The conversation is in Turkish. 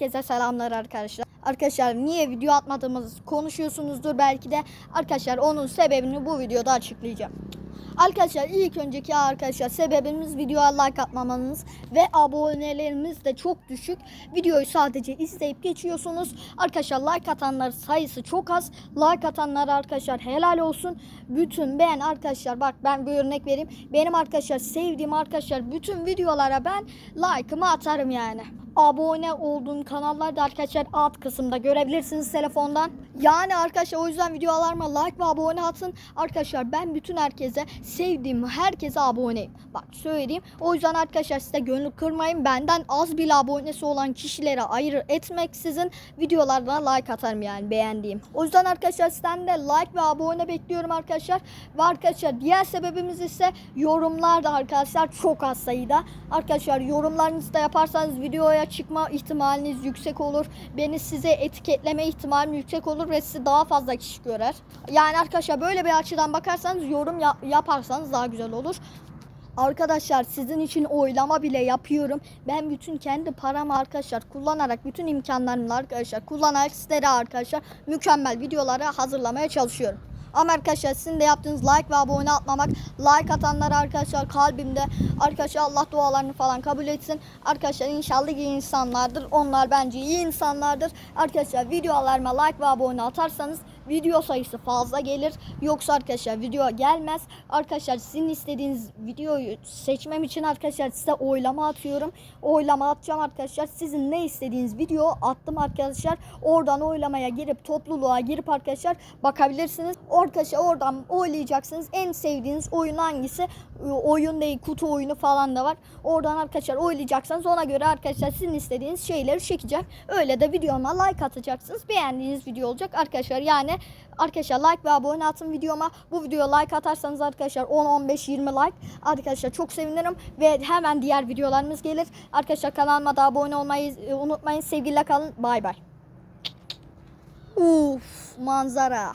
Herkese selamlar arkadaşlar. Arkadaşlar niye video atmadığımızı konuşuyorsunuzdur belki de. Arkadaşlar onun sebebini bu videoda açıklayacağım. Arkadaşlar ilk önceki arkadaşlar sebebimiz videoya like atmamanız ve abonelerimiz de çok düşük. Videoyu sadece izleyip geçiyorsunuz. Arkadaşlar like atanlar sayısı çok az. Like atanlar arkadaşlar helal olsun. Bütün ben arkadaşlar bak ben bir örnek vereyim. Benim arkadaşlar sevdiğim arkadaşlar bütün videolara ben like'ımı atarım yani abone olduğum kanallar da arkadaşlar alt kısımda görebilirsiniz telefondan. Yani arkadaşlar o yüzden videolarıma like ve abone atın. Arkadaşlar ben bütün herkese sevdiğim herkese aboneyim. Bak söyleyeyim. O yüzden arkadaşlar size gönül kırmayın. Benden az bile abonesi olan kişilere ayır etmeksizin videolarına like atarım yani beğendiğim. O yüzden arkadaşlar sizden de like ve abone bekliyorum arkadaşlar. Ve arkadaşlar diğer sebebimiz ise yorumlarda arkadaşlar çok az sayıda. Arkadaşlar yorumlarınızı da yaparsanız videoya çıkma ihtimaliniz yüksek olur. Beni size etiketleme ihtimalim yüksek olur ve sizi daha fazla kişi görer. Yani arkadaşlar böyle bir açıdan bakarsanız yorum ya- yaparsanız daha güzel olur. Arkadaşlar sizin için oylama bile yapıyorum. Ben bütün kendi paramı arkadaşlar kullanarak bütün imkanlarımla arkadaşlar kullanarak sizlere arkadaşlar mükemmel videoları hazırlamaya çalışıyorum. Ama arkadaşlar sizin de yaptığınız like ve abone atmamak, like atanlar arkadaşlar kalbimde. Arkadaşlar Allah dualarını falan kabul etsin. Arkadaşlar inşallah iyi insanlardır. Onlar bence iyi insanlardır. Arkadaşlar videolarıma like ve abone atarsanız video sayısı fazla gelir. Yoksa arkadaşlar video gelmez. Arkadaşlar sizin istediğiniz videoyu seçmem için arkadaşlar size oylama atıyorum. Oylama atacağım arkadaşlar. Sizin ne istediğiniz video attım arkadaşlar. Oradan oylamaya girip topluluğa girip arkadaşlar bakabilirsiniz. Arkadaşlar oradan oylayacaksınız. En sevdiğiniz oyun hangisi? Oyun değil kutu oyunu falan da var. Oradan arkadaşlar oylayacaksınız. Ona göre arkadaşlar sizin istediğiniz şeyleri çekeceğim. Öyle de videoma like atacaksınız. Beğendiğiniz video olacak arkadaşlar. Yani arkadaşlar like ve abone atın videoma. Bu videoya like atarsanız arkadaşlar 10 15 20 like arkadaşlar çok sevinirim ve hemen diğer videolarımız gelir. Arkadaşlar kanalıma da abone olmayı e, unutmayın. Sevgiyle kalın. Bay bay. Uf manzara.